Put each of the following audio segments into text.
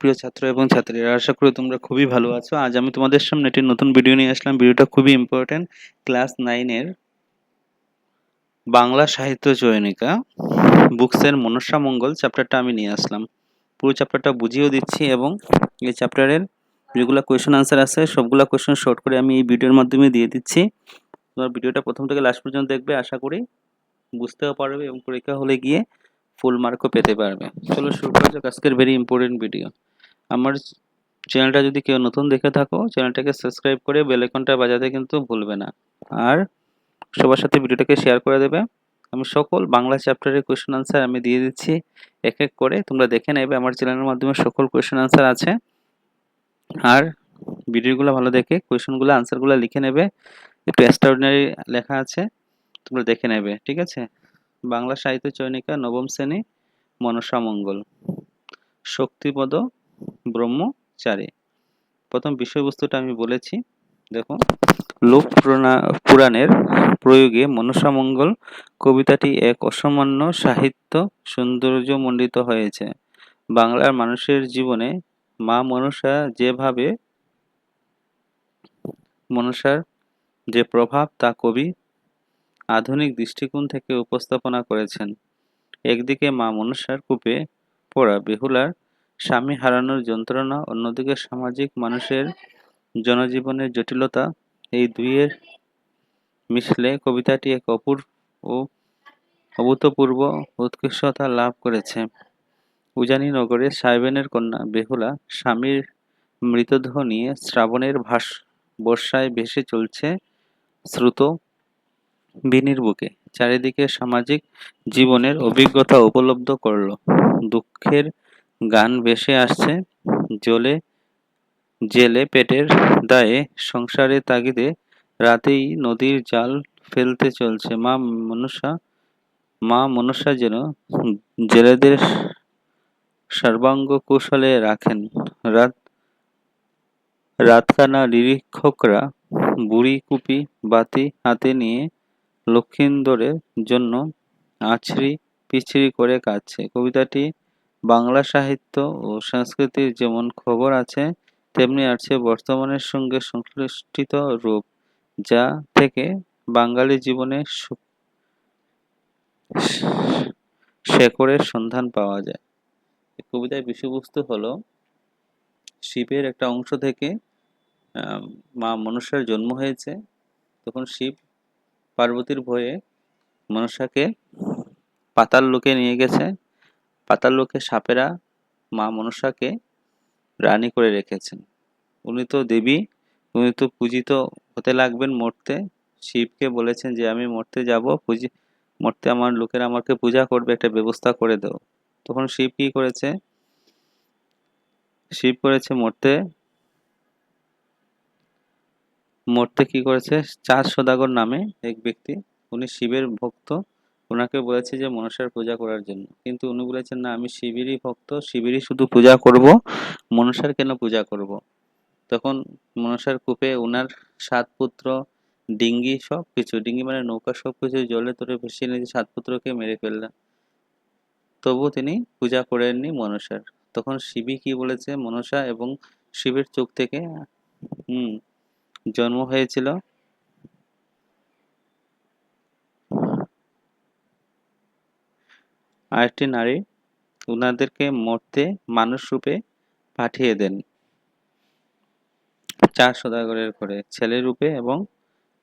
প্রিয় ছাত্র এবং ছাত্রীরা, আশা করি তোমরা খুবই ভালো আছো। আজ আমি তোমাদের সামনে একটি নতুন ভিডিও নিয়ে আসলাম। ভিডিওটা খুবই ইম্পর্টেন্ট ক্লাস নাইনের বাংলা সাহিত্য চয়নিকা বুকসের মনসা মঙ্গল চ্যাপ্টারটা আমি নিয়ে আসলাম। পুরো চ্যাপ্টারটা বুঝিয়েও দিচ্ছি এবং এই চ্যাপ্টারের যেগুলো কোয়েশন আনসার আছে, সবগুলো কোয়েশন শর্ট করে আমি এই ভিডিওর মাধ্যমে দিয়ে দিচ্ছি। তোমার ভিডিওটা প্রথম থেকে লাস্ট পর্যন্ত দেখবে, আশা করি বুঝতেও পারবে এবং পরীক্ষা হলে গিয়ে ফুল মার্কও পেতে পারবে। চলো শুরু করা যাক আজকের ভেরি ইম্পর্টেন্ট ভিডিও আমার চ্যানেলটা যদি কেউ নতুন দেখে থাকো চ্যানেলটাকে সাবস্ক্রাইব করে বেল আইকনটা বাজাতে কিন্তু ভুলবে না। আর সবার সাথে ভিডিওটাকে শেয়ার করে দেবে। আমি সকল বাংলা চ্যাপ্টারের কোয়েশ্চেন আনসার আমি দিয়ে দিচ্ছি এক এক করে। তোমরা দেখে নেবে আমার চ্যানেলের মাধ্যমে সকল কোয়েশ্চেন আনসার আছে। আর ভিডিওগুলো ভালো দেখে কোয়েশ্চেনগুলো আনসারগুলো লিখে নেবে। একটু এক্সট্রাঅর্ডিনারি লেখা আছে, তোমরা দেখে নেবে, ঠিক আছে? বাংলা সাহিত্য চয়নিকা নবম শ্রেণি, মনসা মঙ্গল। শক্তিপদ ব্রহ্মচারী। প্রথম বিষয়বস্তুটা আমি বলেছি, দেখো, লোক পুরাণের প্রয়োগে মনসা মঙ্গল কবিতাটি এক অসামান্য সাহিত্য সৌন্দর্য সৌন্দর্যমণ্ডিত হয়েছে। বাংলার মানুষের জীবনে মা মনসা যেভাবে মনসার যে প্রভাব তা কবি আধুনিক দৃষ্টিকোণ থেকে উপস্থাপনা করেছেন। একদিকে মা মনসার কূপে পড়া বেহুলার স্বামী হারানোর যন্ত্রণা, অন্যদিকে সামাজিক মানুষের জনজীবনের জটিলতা, এই দুইয়ের মিশলে কবিতাটি এক অপূর ও অভূতপূর্ব উৎকৃষ্টতা লাভ করেছে। উজানি নগরে সাইবেনের কন্যা বেহুলা স্বামীর মৃতদেহ নিয়ে শ্রাবণের ভাস বর্ষায় ভেসে চলছে শ্রুত বিনির বুকে। চারিদিকে সামাজিক জীবনের অভিজ্ঞতা উপলব্ধ করল। দুঃখের গান ভেসে আসছে। জলে জেলে পেটের দায়ে, সংসারে তাগিদে রাতেই নদীর জাল ফেলতে চলছে। মা মনসা মা মনসা যেন জেলেদের সর্বাঙ্গ কৌশলে রাখেন। রাত, রাতখানা নিরীক্ষকরা বুড়ি কুপি বাতি হাতে নিয়ে লক্ষিন্দরের জন্য আছড়ি পিছড়ি করে কাঁদছে। কবিতাটি বাংলা সাহিত্য ও সংস্কৃতির যেমন খবর আছে, তেমনি আছে বর্তমানের সঙ্গে সংশ্লিষ্ট রূপ, যা থেকে বাঙালি জীবনে শেকড়ের সন্ধান পাওয়া যায়। কবিতার বিষয়বস্তু হলো, শিবের একটা অংশ থেকে মা মনসার জন্ম হয়েছে। তখন শিব পার্বতীর ভয়ে মনসাকে পাতাল লোকে নিয়ে গেছে। পাতাল লোকে সাপেরা মা মনসাকে রানী করে রেখেছেন। উনি তো দেবী, উনি তো পূজিত হতে লাগবেন মরতে। শিবকে বলেছেন যে, আমি মরতে যাব, পুজি, মরতে আমার লোকেরা আমাকে পূজা করবে, একটা ব্যবস্থা করে দাও। তখন শিব কি করেছে? শিব করেছে মরতে মরতে কি করেছে? চাঁদ সদাগর নামে এক ব্যক্তি, উনি শিবের ভক্ত। ওনাকে বলেছে যে মনসার পূজা করার জন্য। কিন্তু উনি বলেছেন, না, আমি শিবেরই ভক্ত, শিবিরই শুধু পূজা করব। মনসার কেন পূজা করব? তখন মনসার কূপে ওনার সাত পুত্র, ডিঙ্গি সব কিছু, ডিঙ্গি মানে নৌকা সব কিছু জলে তোরে ভেসে নিয়ে সাত পুত্রকে মেরে ফেললেন তবু তিনি পূজা করেননি মনসার। তখন শিবি কি বলেছে? মনসা এবং শিবের চোখ থেকে, হুম, জন্ম হয়েছিল। আরেকটি নারী উনাদেরকে মরতে মানুষ রূপে পাঠিয়ে দেন। চার সদাগরের করে, ছেলে রূপে এবং,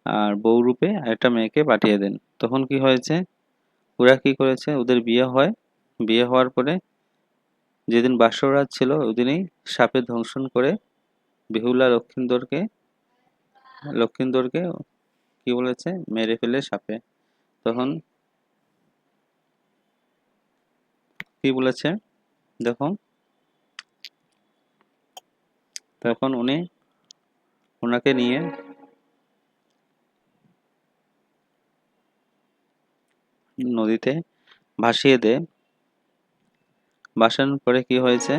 আর বউ রূপে একটা মেয়েকে পাঠিয়ে দেন। তখন কি হয়েছে? ওরা কি করেছে? ওদের বিয়ে হয়। বিয়ে হওয়ার পরে যেদিন বাসরাত ছিল, ওদিনই সাপে ধ্বংসন করে বেহুলা লক্ষিন্দরকে লক্ষিন্দরকে কি বলেছে? মেরে ফেলে সাপে। তখন কি বলেছে? দেখো। তখন উনি ওনাকে নিয়ে নদীতে ভাসিয়ে দেয় ভাসানোর পরে কি হয়েছে?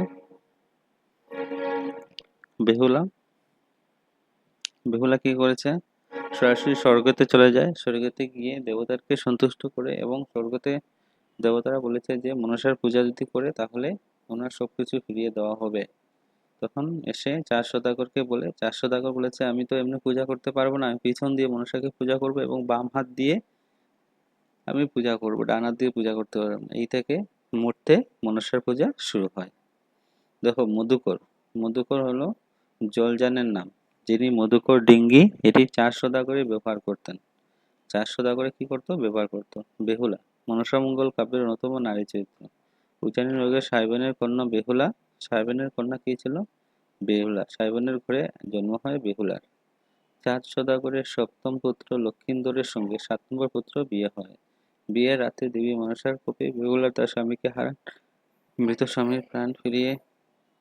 বেহুলা বেহুলা কি করেছে? সরাসরি স্বর্গতে চলে যায়। স্বর্গতে গিয়ে দেবতারকে সন্তুষ্ট করে এবং স্বর্গতে দেবতারা বলেছে যে, মনসার পূজা যদি করে, তাহলে ওনার সব কিছু ফিরিয়ে দেওয়া হবে। তখন এসে চার সদাগরকে বলে, চার সদাগর বলেছে, আমি তো এমনি পূজা করতে পারব না। আমি পিছন দিয়ে মনসাকে পূজা করব এবং বাম হাত দিয়ে আমি পূজা করব, ডান হাত দিয়ে পূজা করতে পারব না। এই থেকে মূর্তে মনসার পূজা শুরু হয়। দেখো, মধুকর। মধুকর হলো জলযানের নাম, যিনি মধুকর ডিঙ্গি, এটি চার সদাগরে ব্যবহার করতেন। চার সদাগরে কি করতো? ব্যবহার করতো। বেহুলা। মনসামঙ্গল কাব্যের অন্যতম নারী চরিত্র। উজানি রোগের সাহেবেনের কন্যা বেহুলা, সাহেবেনের কন্যা কি ছিল? বেহুলা। সাহেবেনের ঘরে জন্ম হয় বেহুলার। চার সদাগরের সপ্তম পুত্র লক্ষিন্দরের সঙ্গে সাত নম্বর পুত্র বিয়ে হয়। বিয়ের রাতে দেবী মনসার কোপে বেহুলা তার স্বামীকে হারান। মৃত স্বামীর প্রাণ ফিরিয়ে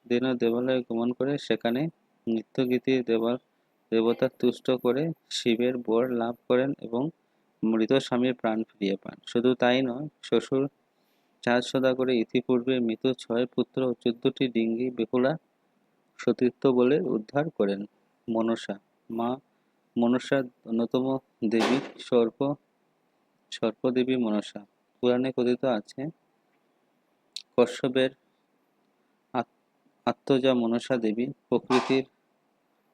দিন দেবালয়ে গমন করে সেখানে নৃত্যগীতি দেবার দেবতা তুষ্ট করে শিবের বর লাভ করেন এবং মৃত স্বামীর প্রাণ ফিরিয়ে পান। শুধু তাই নয়, শ্বশুর চার সদাগরে ইতিপূর্বে মৃত ছয় পুত্র ও চোদ্দটি ডিঙ্গি বেহুলা সতীর্থ বলে উদ্ধার করেন মনসা। মা মনসা অন্যতম দেবী সর্প, সর্পদেবী মনসা। পুরাণে কথিত আছে, কশ্যপের আত- আত্মজা মনসা দেবী প্রকৃতির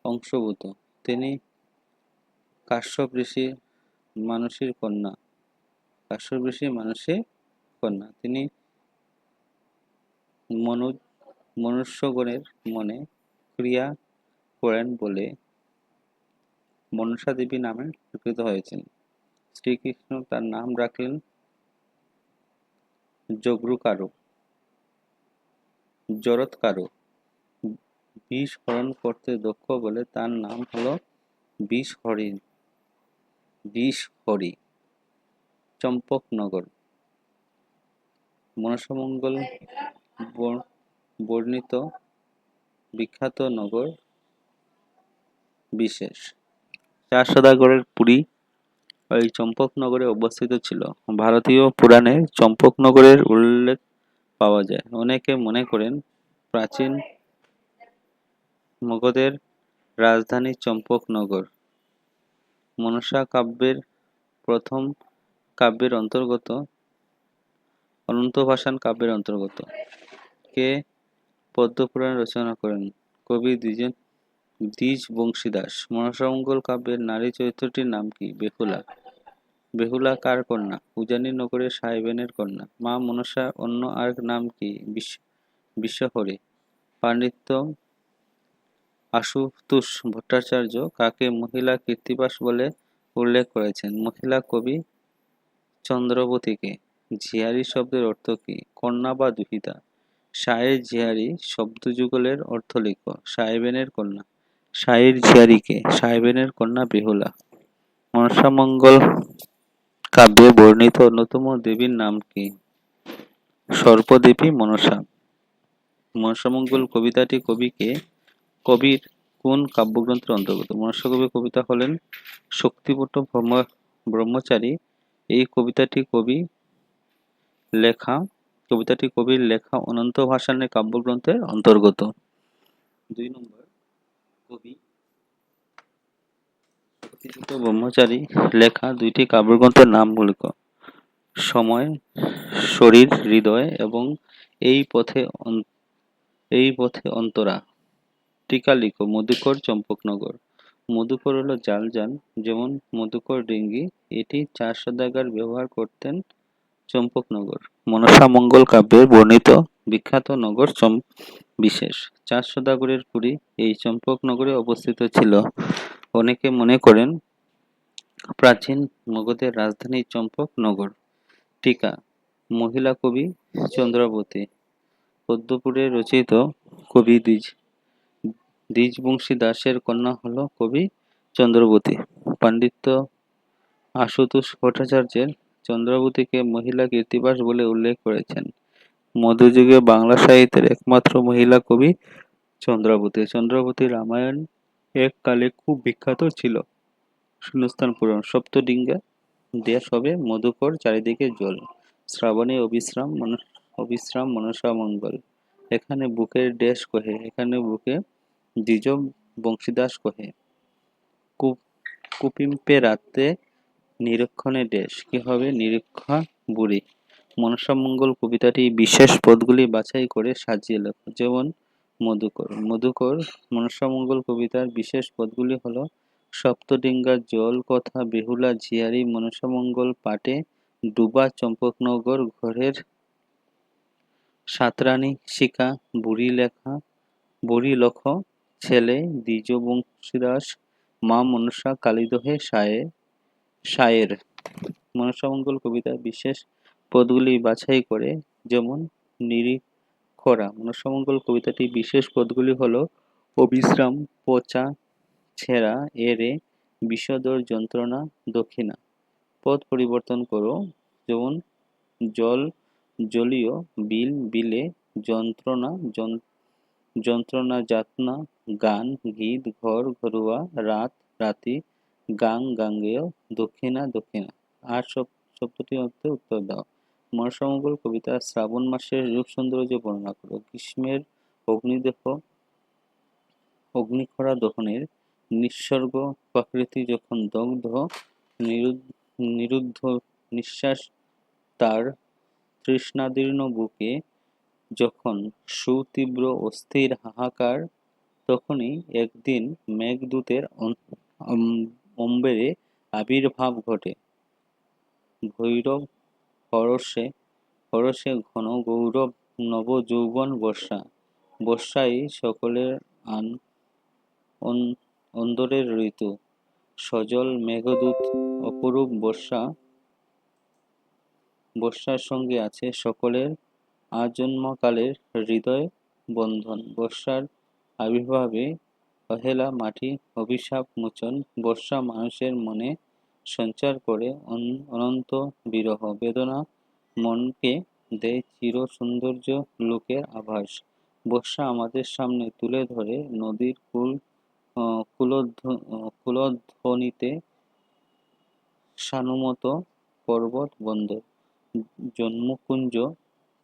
অংশভূত। তিনি কাশ্যপ ঋষি মানসীর কন্যা। কাশ্যপ ঋষি মানসী কন্যা। তিনি মনু, মনুষ্যগণের মনে ক্রিয়া করেন বলে মনসা দেবী নামে স্বীকৃত হয়েছেন। শ্রীকৃষ্ণ তার নাম রাখলেন জগ্রুকারু, জরৎকারু। বিষ হরণ করতে দক্ষ বলে তার নাম হলো বিষ হরিণ। বিষ হরি, চম্পকনগর। মনসামঙ্গল বর্ণিত বিখ্যাত নগর বিশেষ। চার সদাগরের পুরী ওই চম্পকনগরে অবস্থিত ছিল। ভারতীয় পুরাণে চম্পকনগরের উল্লেখ পাওয়া যায়। অনেকে মনে করেন প্রাচীন মগধের রাজধানী চম্পকনগর। মনসা কাব্যের প্রথম কাব্যের অন্তর্গত অনন্তভাষান কাব্যের অন্তর্গত। কে? পদ্মপুরাণ রচনা করেন কবি দ্বিজ দ্বিজ বংশীদাস। মনসামঙ্গল কাব্যের নারী চরিত্রটির নাম কি? বেহুলা। বেহুলা কার কন্যা? উজানি নগরের সাহেবেনের কন্যা। মা মনসা, অন্য আর নাম কি? বিশ্ব বিশ্বহরি। পাণ্ডিত্য আশুতোষ ভট্টাচার্য কাকে মহিলা কীর্তিবাস বলে উল্লেখ করেছেন? মহিলা কবি চন্দ্রবতীকে ঝিয়ারি শব্দের অর্থ কি? কন্যা বা দুহিতা? শায়ের ঝিয়ারি শব্দযুগলের অর্থ লিখ সাহেবেনের কন্যা। শায়ের ঝিয়ারিকে সাহেবেনের কন্যা বেহুলা। মনসামঙ্গল কাব্যে বর্ণিত অন্যতম দেবীর নাম কি? সর্পদেবী মনসা। মনসামঙ্গল কবিতাটি কবিকে কবির কোন কাব্যগ্রন্থের অন্তর্গত? মনসা কবি কবিতা হলেন শক্তিপট ব্রহ্মচারী। এই কবিতাটি কবি লেখা, কবিতাটি কবির লেখা অনন্ত ভাষানের কাব্যগ্রন্থের অন্তর্গত। দুই নম্বর, কবি ব্রহ্মচারী লেখা দুইটি কাব্যগ্রন্থের নামগুলি ক সময়, শরীর, হৃদয় এবং এই পথে এই পথে অন্তরা। টিকা লিখো মধুকর চম্পকনগর। মধুকর হলো জালযান যেমন মধুকর ডিঙ্গি, এটি চার সদাগার ব্যবহার করতেন চম্পকনগর। মনসা মঙ্গল কাব্যে বর্ণিত বিখ্যাত নগর চম বিশেষ। চার সদাগরের পুরী এই চম্পকনগরে অবস্থিত ছিল। অনেকে মনে করেন প্রাচীন মগধের রাজধানী চম্পকনগর। টিকা, মহিলা কবি চন্দ্রাবতী। পদ্মপুরে রচিত কবি দ্বিজ। দ্বিজবংশী দাসের কন্যা হল কবি চন্দ্রবতী। পাণ্ডিত্য আশুতোষ ভট্টাচার্যের চন্দ্রবতীকে মহিলা কীর্তিবাস বলে উল্লেখ করেছেন। মধ্যযুগে বাংলা সাহিত্যের একমাত্র মহিলা কবি চন্দ্রাবতী। চন্দ্রাবতী রামায়ণ এককালে খুব বিখ্যাত ছিল। শূন্যস্থান পূরণ, সপ্তডিঙ্গা দেশ হবে মধুকর চারিদিকে জল, শ্রাবণে অবিশ্রাম অবিশ্রাম মনসা মঙ্গল। এখানে বুকের ড্যাশ কহে, এখানে বুকে দ্বিজ বংশীদাস কহে, কূপ কুপিম্পে রাতে নিরীক্ষণে ড্যাশ কি হবে নিরীক্ষা বুড়ি? মনসামঙ্গল কবিতাটি বিশেষ পদগুলি বাছাই করে সাজিয়ে লেখো। যেমন মধুকর। মধুকর মনসামঙ্গল কবিতার বিশেষ পদগুলি হল সপ্তডিঙ্গা জল কথা, বেহুলা ঝিয়ারি মনসামঙ্গল পাটে ডুবা চম্পকনগর ঘরের সাতরানী শিকা বুড়ি লেখা, বুড়ি লক্ষ ছেলে, দ্বিজ বংশীদাস, মা মনসা কালীদহে সায়ে, সায়ের। মনসামঙ্গল কবিতা বিশেষ পদগুলি বাছাই করে যেমন নিরিখরা মনসামঙ্গল কবিতাটি বিশেষ পদগুলি হল অবিশ্রাম, পচা, ছেঁড়া এরে বিষদর যন্ত্রণা, দক্ষিণা। পদ পরিবর্তন করো, যেমন জল জলীয়, বিল, বিলে, যন্ত্রণা যন্ত্রণা যাতনা গান, গীত, ঘর, ঘরুয়া, রাত, রাতি, গাং, গাঙ্গেয়, দক্ষিণা দক্ষিণা। আর সব, শব্দটি মধ্যে উত্তর দাও। মনসামঙ্গল কবিতা শ্রাবণ মাসের রূপ সৌন্দর্য বর্ণনা করো। গ্রীষ্মের অগ্নিদেহ, অগ্নিখরা দহনের নিঃসর্গ প্রকৃতি যখন দগ্ধ নিরুদ্ধ নিঃশ্বাস তার তৃষ্ণাদীর্ণ বুকে যখন সুতীব্র অস্থির হাহাকার তখনই একদিন মেঘদূতের অম্বেরে আবির্ভাব ঘটে। ভৈরব হরসে হরসে ঘন গৌরব নব যৌবন বর্ষা। বর্ষাই সকলের আন অন্দরের ঋতু। সজল মেঘদূত অপরূপ বর্ষা, বর্ষার সঙ্গে আছে সকলের আজন্মকালের হৃদয় বন্ধন। বর্ষার আবির্ভাবে অহেলা মাটি, অভিশাপ মোচন, বর্ষা মানুষের মনে সঞ্চার করে অনন্ত বিরহ। বেদনা মনকে দেয় চির সৌন্দর্য লোকের আভাস। বর্ষা আমাদের সামনে তুলে ধরে নদীর কুল কুলধ্বনিতে সানুমত পর্বত বন্দর। জন্মকুঞ্জ,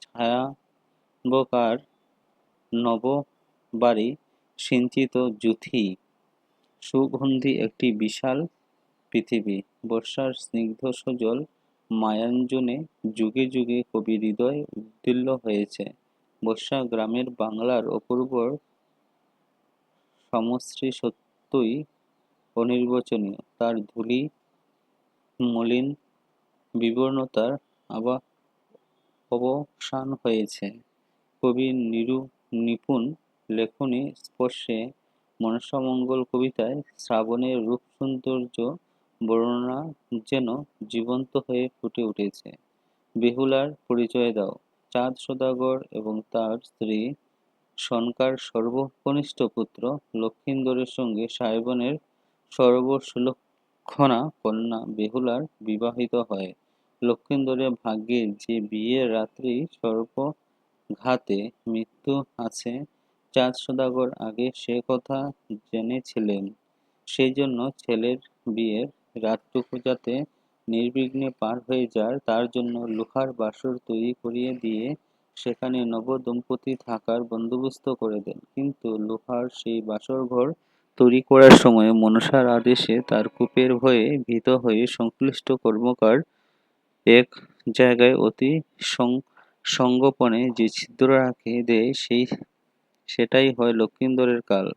ছায়াবকার নববাড়ি সিঞ্চিত যুথি সুগন্ধি একটি বিশাল পৃথিবী। বর্ষার স্নিগ্ধ সজল মায়াঞ্জনে যুগে যুগে কবি হৃদয় উদ্দীল্য হয়েছে। বর্ষা গ্রামের বাংলার অপূর্ব সমশ্রী সত্যই অনির্বচনীয়। তার ধূলি, মলিন বিবর্ণতার আবার অবসান হয়েছে। কবি নিরু নিপুণ লেখনী স্পর্শে মনসামঙ্গল কবিতায় শ্রাবণের রূপ সৌন্দর্য বর্ণনা যেন জীবন্ত হয়ে ফুটে উঠেছে। বেহুলার পরিচয় দাও, চাঁদ সদাগর এবং তার স্ত্রী সনকার সর্বকনিষ্ঠ পুত্র লক্ষিন্দরের সঙ্গে সাহেবনের সর্বসুলক্ষণা কন্যা বেহুলার বিবাহিত হয়। লক্ষিন্দরের ভাগ্যে যে বিয়ের রাত্রি সর্বঘাতে মৃত্যু আছে চাঁদ সদাগর আগে সে কথা জেনেছিলেন। সেই জন্য ছেলের বিয়ের রাতটুকু যাতে নির্বিঘ্নে পার হয়ে যায়, তার জন্য লোহার বাসর তৈরি করিয়ে দিয়ে সেখানে নবদম্পতি থাকার বন্দোবস্ত করে দেন। কিন্তু লোহার সেই বাসর ঘর তৈরি করার সময় মনসার আদেশে তার কূপের ভয়ে ভীত হয়ে সংশ্লিষ্ট কর্মকার এক জায়গায় অতি সং, সঙ্গোপনে যে ছিদ্র রাখে দেয়, সেই সেটাই হয় লক্ষিন্দরের কাল।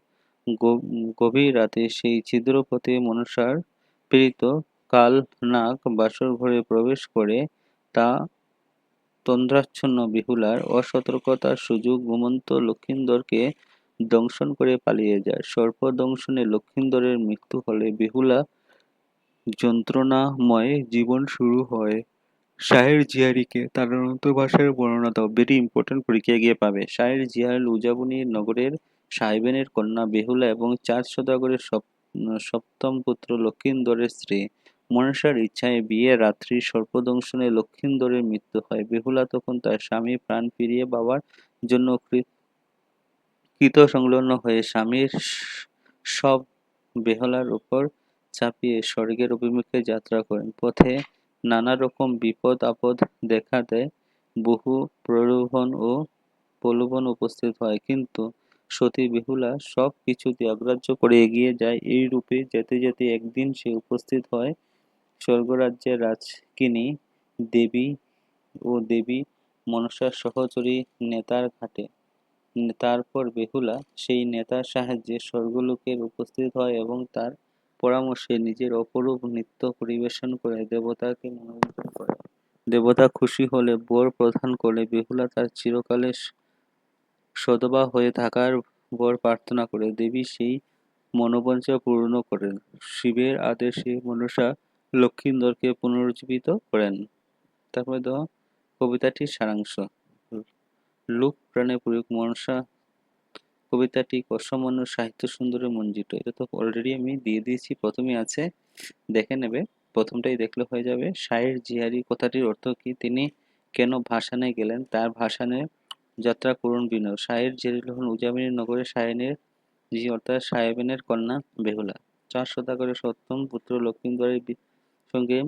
গভীর রাতে সেই ছিদ্রপথে মনসার প্রেরিত কাল নাগ বাসর ঘরে প্রবেশ করে তা তন্দ্রাচ্ছন্ন বিহুলার অসতর্কতার সুযোগ ঘুমন্ত লক্ষিন্দরকে দংশন করে পালিয়ে যায়। সর্প দংশনে লক্ষিন্দরের মৃত্যু হলে বিহুলা যন্ত্রণাময় জীবন শুরু হয়। শাহের জিয়ারিকে তার অনন্তবাসের বর্ণনা দাও। ভেরি ইম্পর্টেন্ট পরীক্ষায় গিয়ে পাবে। শাহের জিয়ার উজাবনী নগরের সাহেবেনের কন্যা বেহুলা এবং চাঁদ সদাগরের সপ্তম পুত্র লক্ষিন্দরের স্ত্রী। মনসার ইচ্ছায় বিয়ে রাত্রি সর্পদংশনে লক্ষিন্দরের মৃত্যু হয়। বেহুলা তখন তার স্বামী প্রাণ ফিরিয়ে পাওয়ার জন্য কৃত সংলগ্ন হয়ে স্বামীর সব বেহলার উপর চাপিয়ে স্বর্গের অভিমুখে যাত্রা করেন। পথে নানা রকম বিপদ আপদ দেখা দেয় বহু প্রলোভন ও প্রলোভন উপস্থিত হয়। কিন্তু সতী বেহুলা সব কিছুতে অগ্রাহ্য করে এগিয়ে যায়। এই রূপে যেতে যেতে একদিন সে উপস্থিত হয় স্বর্গরাজ্যের রাজকিনী দেবী ও দেবী মনসার সহচরী নেতার ঘাটে। তারপর বেহুলা সেই নেতার সাহায্যে স্বর্গলোকের উপস্থিত হয় এবং তার পরামর্শে নিজের অপরূপ নৃত্য পরিবেশন করে দেবতাকে মনোরঞ্জন করে। দেবতা খুশি হলে বর প্রদান করে বেহুলা তার চিরকালে সদবা হয়ে থাকার বর প্রার্থনা করে। দেবী সেই মনোবাঞ্ছা পূর্ণ করেন। শিবের আদেশে মনসা লক্ষ্মীন্দরকে পুনরুজ্জীবিত করেন। তারপরে দেখো কবিতাটির সারাংশ। লোক প্রাণে প্রয়োগ মনসা কবিতাটি অসামান্য সাহিত্য সুন্দরে মঞ্জিত। এটা তো অলরেডি আমি দিয়ে দিয়েছি প্রথমে আছে। দেখে নেবে, প্রথমটাই দেখলে হয়ে যাবে। শায়ের জিহারি কথাটির অর্থ কি? তিনি কেন ভাসানে গেলেন? তার ভাসানে যাত্রা করুন বিনয়। শায়ের জিহারি হলেন উজামিনী নগরের শায়নের জি, অর্থাৎ সাহেবেনের কন্যা বেহুলা। চার সদাগরের সপ্তম পুত্র লক্ষ্মীন্দরের সঙ্গে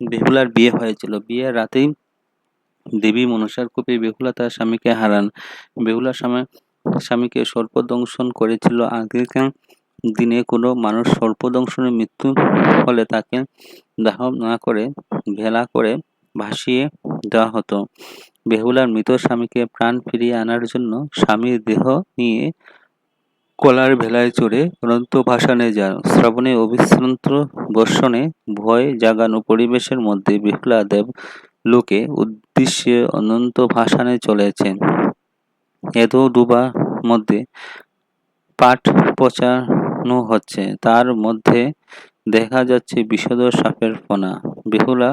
বেহুলার বিয়ে হয়েছিল। বিয়ের রাতেই দেবী মনসার কোপে বেহুলা তার স্বামীকে হারান। বেহুলা স্বামী স্বামীকে সর্পদংশন করেছিল। আগেকার দিনে কোনো মানুষ সর্পদংশনের মৃত্যু হলে তাকে দাহ না করে, ভেলা করে ভাসিয়ে দেওয়া হতো। বেহুলার মৃত স্বামীকে প্রাণ ফিরিয়ে আনার জন্য স্বামীর দেহ নিয়ে কলার ভেলায় চড়ে অনন্ত ভাসানে যান। শ্রাবণে অবিশ্রান্ত বর্ষণে ভয় জাগানো পরিবেশের মধ্যে বেহুলা দেব লোকে উদ্দেশ্যে অনন্ত ভাসানে চলেছেন। এত ডুবা মধ্যে পাট পচানো হচ্ছে। তার মধ্যে দেখা যাচ্ছে বিষদ সাপের ফনা বেহুলা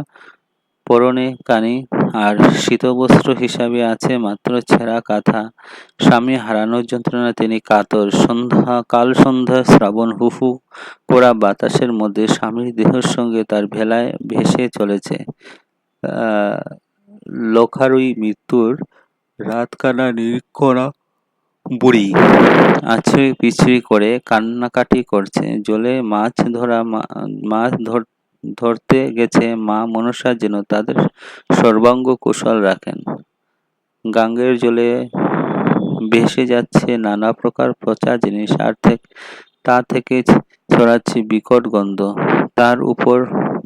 পরনে কানি আর শীতবস্ত্র হিসাবে আছে মাত্র ছেঁড়া কাঁথা। স্বামী হারানোর যন্ত্রণা তিনি কাতর। সন্ধ্যা, কাল সন্ধ্যা শ্রাবণ হুফু করা বাতাসের মধ্যে স্বামীর দেহের সঙ্গে তার ভেলায় ভেসে চলেছে। লখারুই মৃত্যুর রাতকানা নিরীক্ষণা বুড়ি আছে পিছড়ি করে, কান্নাকাটি করছে। জলে মাছ ধরা মাছ ধর, ধরতে গেছে মা মনসা যেন তাদের সর্বাঙ্গ কুশল রাখেন। গাঙ্গের জলে ভেসে যাচ্ছে নানা প্রকার পচা জিনিস আর থেকে তা থেকে ছড়াচ্ছে বিকট গন্ধ। তার উপর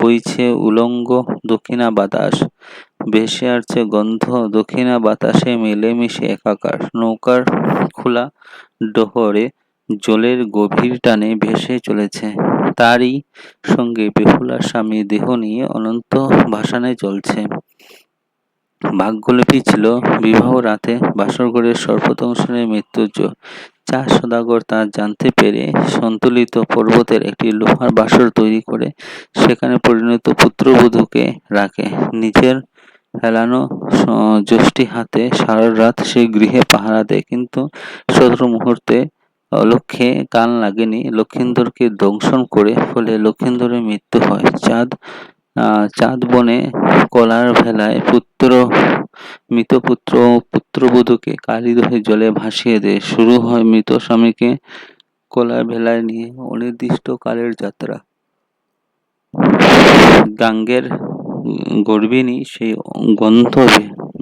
বইছে উলঙ্গ দক্ষিণা বাতাস। ভেসে আসছে গন্ধ দক্ষিণা বাতাসে মিলেমিশে একাকার। নৌকার খোলা ডহরে জলের গভীর টানে ভেসে চলেছে। তারই সঙ্গে বেহুলার স্বামী দেহ নিয়ে অনন্ত ভাসানে চলছে ভাগ্যলিপি ছিল বিবাহ রাতে বাসরঘরের সর্বদংশনের মৃত্যুর চার সদাগর তা জানতে পেরে সন্তুলিত পর্বতের একটি লোহার বাসর তৈরি করে সেখানে পরিণত পুত্রবধূকে রাখে। নিজের হেলানো যষ্টি হাতে সারা রাত সে গৃহে পাহারা দেয়, কিন্তু সতেরো মুহূর্তে অলক্ষ্যে কান লাগেনি। লক্ষিন্দরকে দংশন করে ফলে লক্ষিন্দরের মৃত্যু হয়। চাঁদ চাঁদ বনে কলার ভেলায় পুত্র মৃত পুত্র ও পুত্রবধূকে কালিদহে জলে ভাসিয়ে দেয় শুরু হয় মৃত স্বামীকে কলার ভেলায় নিয়ে অনির্দিষ্ট কালের যাত্রা। গাঙ্গের গর্বিণী সেই গন্ধ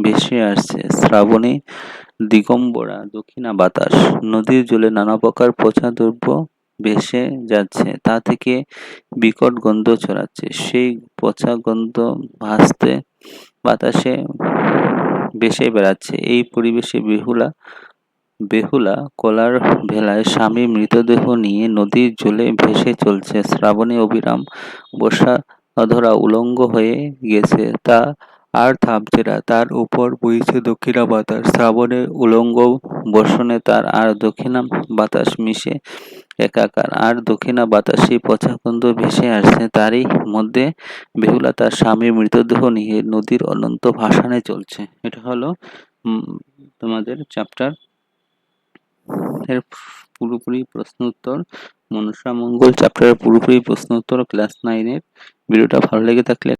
ভেসে আসছে। শ্রাবণে দিগম্বরা, দক্ষিণা বাতাস, নদীর জলে নানা প্রকার পচা দ্রব্য ভেসে যাচ্ছে, তা থেকে বিকট গন্ধ ছড়াচ্ছে। সেই পচা গন্ধ ভাসতে বাতাসে ভেসে বেড়াচ্ছে। এই পরিবেশে বেহুলা বেহুলা কলার ভেলায় স্বামী মৃতদেহ নিয়ে নদীর জলে ভেসে চলছে। শ্রাবণে অবিরাম বর্ষা অধরা উলঙ্গ হয়ে গেছে। তা আর থামছে না। তার উপর বইছে দক্ষিণা বাতাস। শ্রাবণের উলঙ্গ বর্ষণে তার আর দক্ষিণা বাতাস মিশে একাকার আর দক্ষিণা বাতাসে পচা গন্ধ ভেসে আসছে। তারই মধ্যে বেহুলা তার স্বামীর মৃতদেহ নিয়ে নদীর অনন্ত ভাসানে চলছে। এটা হলো তোমাদের চ্যাপ্টার এর পুরোপুরি প্রশ্ন উত্তর। মনসা মঙ্গল চ্যাপ্টারের পুরোপুরি প্রশ্ন উত্তর। ক্লাস নাইনের ভিডিওটা ভালো লেগে থাকলে